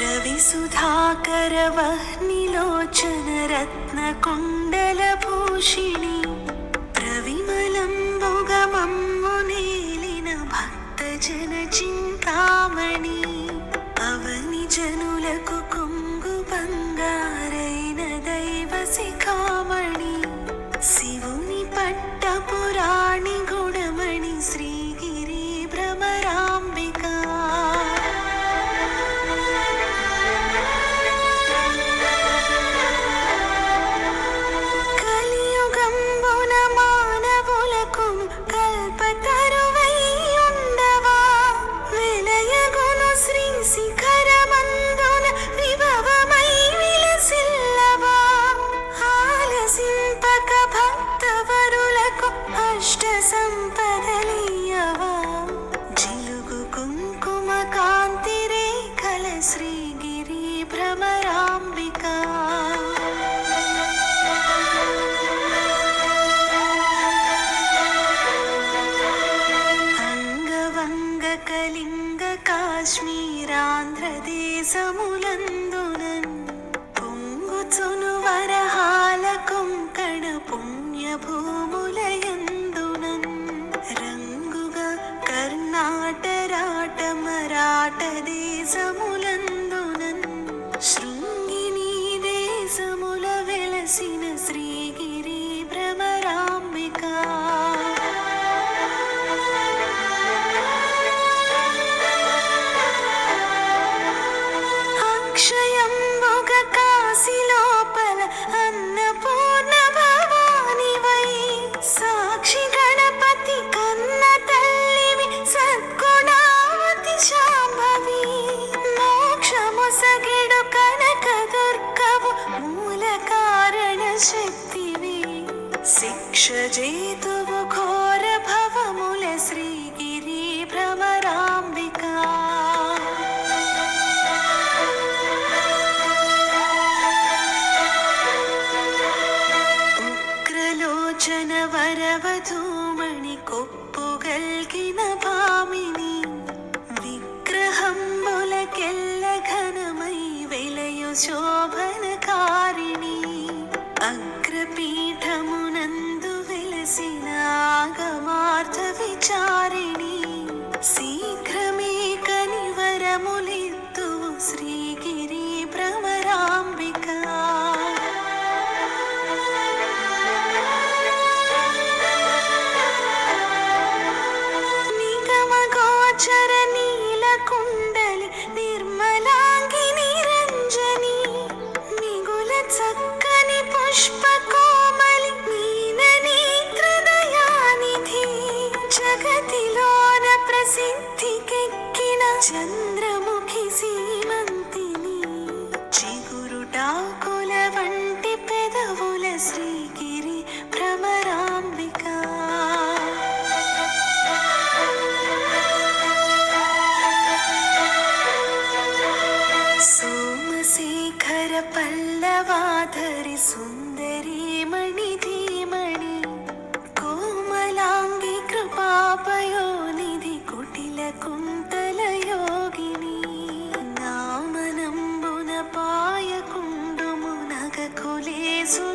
रविसुधाकरवह्निलोचनरत्नकुण्डलभूषिणि प्रविमलम्बुगमम्बुनेलिन भक्तजनचिन्तामणि अवनिजनुलकु see రంగుగా Karnata రాట మరాట దేశము విరజేతువు ఘోర భవముల శ్రీగిరి భ్రమరాంబిక. ఉగ్రలోచన వరవధూమణి కొప్పుగల్గిన భామిని സുന്ദരീമണി ധീമണി കോമലാംഗി കൃപാപയോനിധി കുടില കുന്തല യോഗിനി നാമനമ്പുന പായ കുണ്ടുമുനക കുലേസു